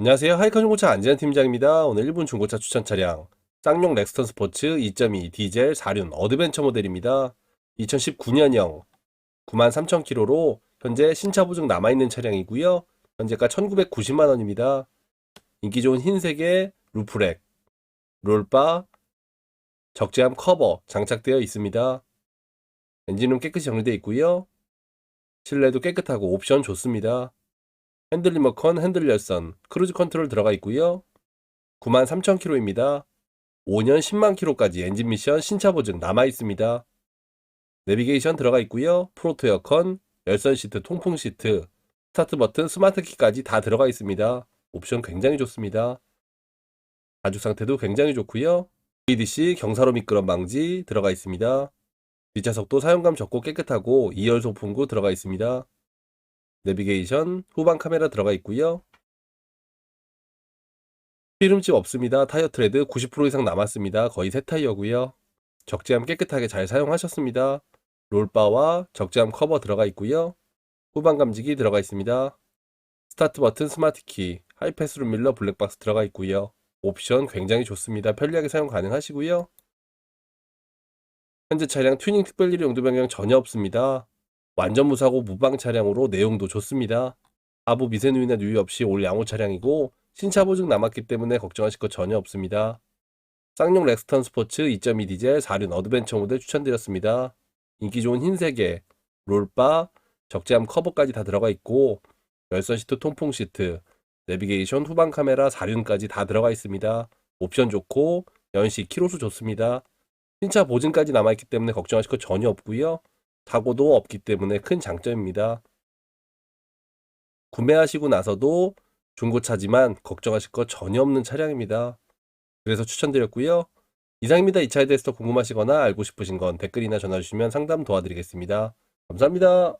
안녕하세요. 하이커 중고차 안지현 팀장입니다. 오늘 1분 중고차 추천 차량 쌍용 렉스턴 스포츠 2.2 디젤 4륜 어드벤처 모델입니다. 2019년형 93,000km로 현재 신차 보증 남아있는 차량이고요. 현재가 1,990만 원입니다. 인기 좋은 흰색의 루프렉, 롤바, 적재함 커버 장착되어 있습니다. 엔진은 깨끗이 정리되어 있고요. 실내도 깨끗하고 옵션 좋습니다. 핸들 리모컨, 핸들 열선, 크루즈 컨트롤 들어가 있고요. 93,000km입니다. 5년 10만 km까지 엔진 미션 신차 보증 남아 있습니다. 내비게이션 들어가 있고요. 프로토 에어컨, 열선 시트, 통풍 시트, 스타트 버튼, 스마트 키까지 다 들어가 있습니다. 옵션 굉장히 좋습니다. 가죽 상태도 굉장히 좋고요. ADC 경사로 미끄럼 방지 들어가 있습니다. 뒷좌석도 사용감 적고 깨끗하고 2열 소품구 들어가 있습니다. 내비게이션, 후방 카메라 들어가 있고요. 피름집 없습니다. 타이어 트레드 90% 이상 남았습니다. 거의 새 타이어고요. 적재함 깨끗하게 잘 사용하셨습니다. 롤바와 적재함 커버 들어가 있고요. 후방 감지기 들어가 있습니다. 스타트 버튼, 스마트 키, 하이패스 룸 밀러 블랙박스 들어가 있고요. 옵션 굉장히 좋습니다. 편리하게 사용 가능하시고요. 현재 차량 튜닝 특별일의 용도 변경 전혀 없습니다. 완전 무사고 무방 차량으로 내용도 좋습니다. 하부 미세 누이나 누이 없이 올 양호 차량이고 신차 보증 남았기 때문에 걱정하실 것 전혀 없습니다. 쌍용 렉스턴 스포츠 2.2 디젤 4륜 어드벤처 모델 추천드렸습니다. 인기 좋은 흰색에 롤바, 적재함 커버까지 다 들어가 있고 열선 시트, 통풍 시트, 내비게이션, 후방 카메라, 4륜까지 다 들어가 있습니다. 옵션 좋고 연식, 키로수 좋습니다. 신차 보증까지 남아있기 때문에 걱정하실 것 전혀 없고요. 사고도 없기 때문에 큰 장점입니다. 구매하시고 나서도 중고차지만 걱정하실 것 전혀 없는 차량입니다. 그래서 추천드렸고요. 이상입니다. 이 차에 대해서 더 궁금하시거나 알고 싶으신 건 댓글이나 전화 주시면 상담 도와드리겠습니다. 감사합니다.